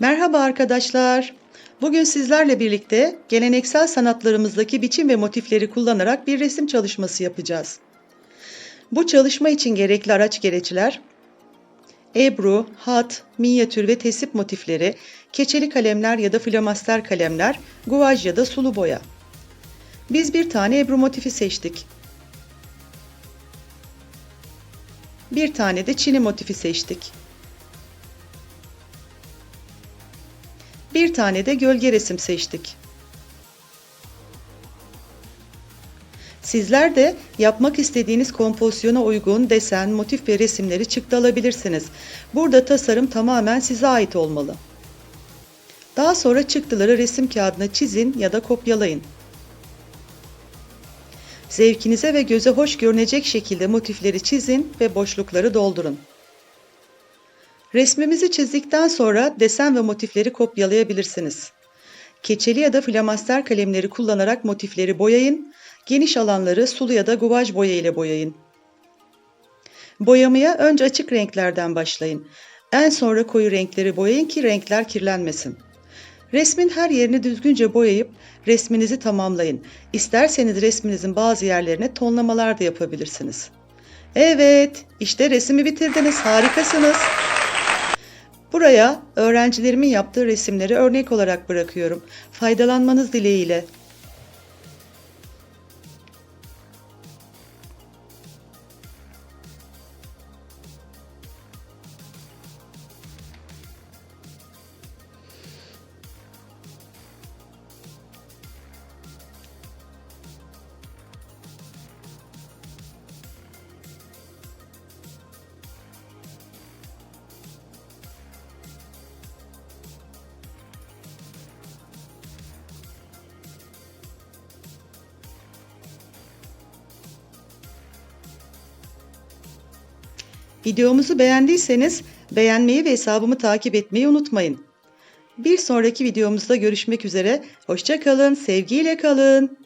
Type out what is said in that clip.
Merhaba arkadaşlar. Bugün sizlerle birlikte geleneksel sanatlarımızdaki biçim ve motifleri kullanarak bir resim çalışması yapacağız. Bu çalışma için gerekli araç gereçler ebru, hat, minyatür ve tesip motifleri, keçeli kalemler ya da flomaster kalemler, guvaj ya da sulu boya. Biz bir tane ebru motifi seçtik. Bir tane de çini motifi seçtik. Bir tane de gölge resim seçtik. Sizler de yapmak istediğiniz kompozisyona uygun desen, motif ve resimleri çıktı alabilirsiniz. Burada tasarım tamamen size ait olmalı. Daha sonra çıktıları resim kağıdına çizin ya da kopyalayın. Zevkinize ve göze hoş görünecek şekilde motifleri çizin ve boşlukları doldurun. Resmimizi çizdikten sonra desen ve motifleri kopyalayabilirsiniz. Keçeli ya da flamaster kalemleri kullanarak motifleri boyayın, geniş alanları sulu ya da guvaj boya ile boyayın. Boyamaya önce açık renklerden başlayın. En sonra koyu renkleri boyayın ki renkler kirlenmesin. Resmin her yerini düzgünce boyayıp resminizi tamamlayın. İsterseniz resminizin bazı yerlerine tonlamalar da yapabilirsiniz. Evet, işte resmi bitirdiniz. Harikasınız. Buraya öğrencilerimin yaptığı resimleri örnek olarak bırakıyorum. Faydalanmanız dileğiyle. Videomuzu beğendiyseniz beğenmeyi ve hesabımı takip etmeyi unutmayın. Bir sonraki videomuzda görüşmek üzere. Hoşça kalın, sevgiyle kalın.